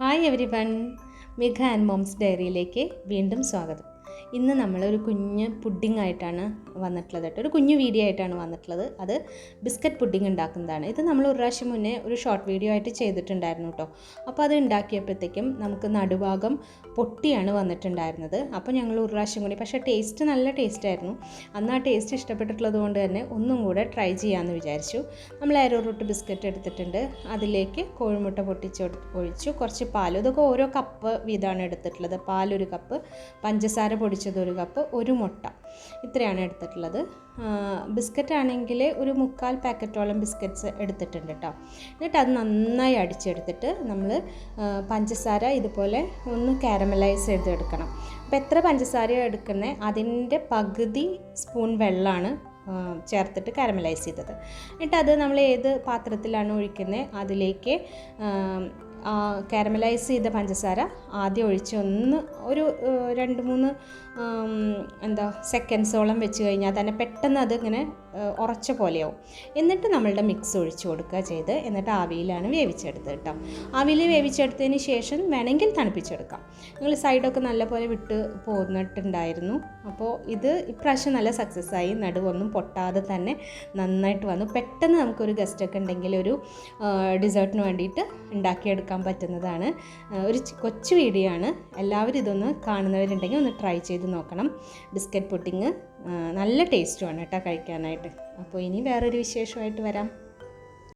Hi everyone മിഘ and moms ഡയറിയിലേക്ക് വീണ്ടും സ്വാഗതം. ഇന്ന് നമ്മളൊരു കുഞ്ഞ് പുഡിംഗ് ആയിട്ടാണ് വന്നിട്ടുള്ളത് കേട്ടോ ഒരു കുഞ്ഞു വീഡിയോ ആയിട്ടാണ് വന്നിട്ടുള്ളത്. അത് ബിസ്ക്കറ്റ് പുഡിംഗ് ഉണ്ടാക്കുന്നതാണ്. ഇത് നമ്മൾ ഒരു പ്രാവശ്യം മുന്നേ ഒരു ഷോർട്ട് വീഡിയോ ആയിട്ട് ചെയ്തിട്ടുണ്ടായിരുന്നു കേട്ടോ അപ്പോൾ അത് ഉണ്ടാക്കിയപ്പോഴത്തേക്കും നമുക്ക് നടുഭാഗം പൊട്ടിയാണ് വന്നിട്ടുണ്ടായിരുന്നത്. അപ്പോൾ ഞങ്ങൾ ഒരു പ്രാവശ്യം കൂടി പക്ഷേ ടേസ്റ്റ് നല്ല ടേസ്റ്റ് ആയിരുന്നു. അന്ന് ആ ടേസ്റ്റ് ഇഷ്ടപ്പെട്ടിട്ടുള്ളത് കൊണ്ട് തന്നെ ഒന്നും കൂടെ ട്രൈ ചെയ്യാമെന്ന് വിചാരിച്ചു. നമ്മൾ ആരോ റൂട്ട് ബിസ്ക്കറ്റ് എടുത്തിട്ടുണ്ട്. അതിലേക്ക് കോഴിമുട്ട പൊട്ടിച്ച് ഒഴി- ഒഴിച്ചു. കുറച്ച് പാലും. ഇതൊക്കെ ഓരോ കപ്പ് വീതമാണ് എടുത്തിട്ടുള്ളത്. പാലൊരു കപ്പ് പഞ്ചസാര പൊടിച്ചത് ഒരു കപ്പ് ഒരു മുട്ട. ഇത്രയാണ് എടുത്തിട്ടുള്ളത്. ബിസ്ക്കറ്റ് ആണെങ്കിൽ ഒരു മുക്കാൽ പാക്കറ്റോളം ബിസ്ക്കറ്റ്സ് എടുത്തിട്ടുണ്ട് കേട്ടോ എന്നിട്ട് അത് നന്നായി അടിച്ചെടുത്തിട്ട് നമ്മൾ പഞ്ചസാര ഇതുപോലെ ഒന്ന് കാരമലൈസ് ചെയ്തെടുക്കണം. അപ്പോൾ എത്ര പഞ്ചസാര എടുക്കുന്നത് അതിന്റെ പകുതി സ്പൂൺ വെള്ളമാണ് ചേർത്തിട്ട് കാരമലൈസ് ചെയ്തത്. എന്നിട്ട് അത് നമ്മൾ ഏത് പാത്രത്തിലാണ് ഒഴിക്കുന്നത് അതിലേക്ക് കാരമലൈസ് ചെയ്ത പഞ്ചസാര ആദ്യം ഒഴിച്ച് ഒന്ന് ഒരു രണ്ട് മൂന്ന് എന്താ സെക്കൻഡ്സോളം വെച്ച് കഴിഞ്ഞാൽ തന്നെ പെട്ടെന്ന് അതിങ്ങനെ ഉറച്ച പോലെയാവും. എന്നിട്ട് നമ്മളുടെ മിക്സ് ഒഴിച്ച് കൊടുക്കുക ചെയ്ത് എന്നിട്ട് ആവിയിലാണ് വേവിച്ചെടുത്തത് കേട്ടോ. ആവിയിൽ വേവിച്ചെടുത്തതിന് ശേഷം വേണമെങ്കിൽ തണുപ്പിച്ചെടുക്കാം. നിങ്ങൾ സൈഡൊക്കെ നല്ലപോലെ വിട്ട് പോന്നിട്ടുണ്ടായിരുന്നു. അപ്പോൾ ഇത് ഇപ്രാവശ്യം നല്ല സക്സസ് ആയി. നടുവൊന്നും പൊട്ടാതെ തന്നെ നന്നായിട്ട് വന്നു. പെട്ടെന്ന് നമുക്കൊരു ഗസ്റ്റൊക്കെ ഉണ്ടെങ്കിൽ ഒരു ഡിസേർട്ടിന് വേണ്ടിയിട്ട് ഉണ്ടാക്കിയെടുക്കാൻ പറ്റുന്നതാണ്. ഒരു കൊച്ചു വീഡിയോ ആണ്. എല്ലാവരും ഇതൊന്ന് കാണുന്നവരുണ്ടെങ്കിൽ ഒന്ന് ട്രൈ ചെയ്ത് നോക്കണം. ബിസ്ക്കറ്റ് പുഡിങ് നല്ല ടേസ്റ്റുമാണ് കേട്ടോ കഴിക്കാനായിട്ട്. അപ്പോൾ ഇനി വേറൊരു വിശേഷമായിട്ട് വരാം.